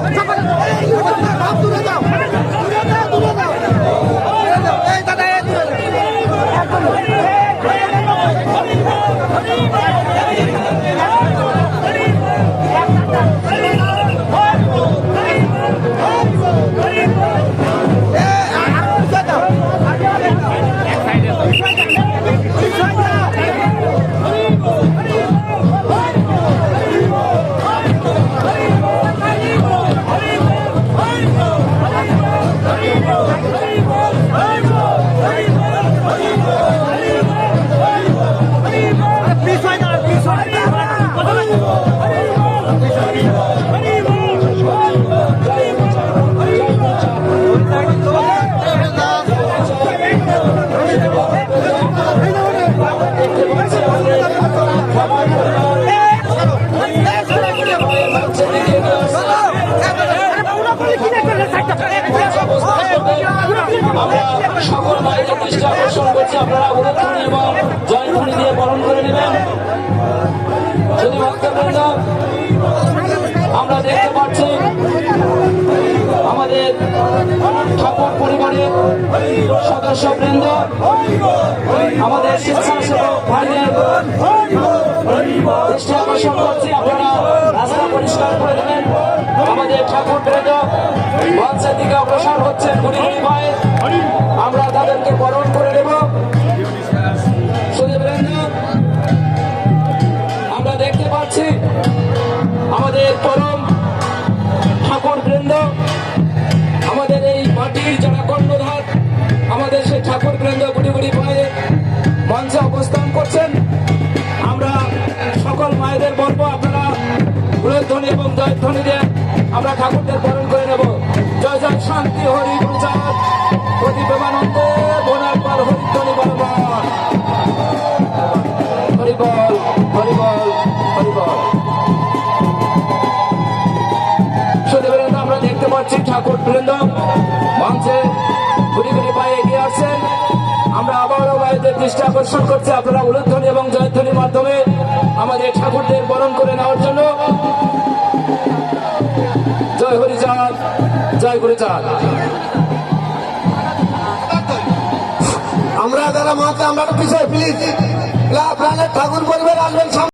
আমরা সকল ভাইদের দৃষ্টি আকর্ষণ করছি। আপনারা উদয়ধ্বনি এবং জয়ধ্বনি দিয়ে পালন করে নেবেন। যদি ভক্তবৃন্দ, আমরা দেখতে পাচ্ছি আমাদের ঠাকুর পরিবারের সদস্যবৃন্দ, আমাদের স্বেচ্ছাসেবক ভাইদের আকর্ষণ করছি। আপনারা রাস্তা পরিষ্কার করে দেবেন। আমাদের ঠাকুর বৃন্দ মঞ্চের দিকে অগ্রসর হচ্ছেন গুড়ি গুড়ি ভাই। আমরা তাদেরকে বরণ করে সুদীপবৃন্দ আমরা দেখতে পাচ্ছি আমাদের পরম ঠাকুর বৃন্দ, আমাদের এই মাটির যারা কর্ণধার, আমাদের সেই ঠাকুর বৃন্দ গুড়ি গুড়ি পায়ে মঞ্চে অবস্থান করছেন। আমরা সকল মায়েদের বলব আপনারা গুলোধ্বনি এবং জয়ধ্বনি দিয়ে আমরা ঠাকুরদের হরি প্রচার প্রতি প্রেমানন্দে বোনার পর হরিধ্বনি বলবন হরিবল হরিবল হরিবল। সুদেবেন্দ্র আমরা দেখতে পাচ্ছি ঠাকুর বৃন্দ মঞ্চে ঘুরি ঘুরি পায়ে এগিয়ে আসছেন। আমরা আবারও ভাইদের দৃষ্টি আকর্ষণ করছি আপনারা উলুধ্বনি এবং জয়ধ্বনির মাধ্যমে আমাদের ঠাকুরদের বরণ করে নেওয়ার জন্য। জয় হরিচাঁদ, জয় গুরুচাঁদ যারা মাত্র আমরা পিছিয়ে প্লিজ প্রাণের ঠাকুর পরিবার আসবেন।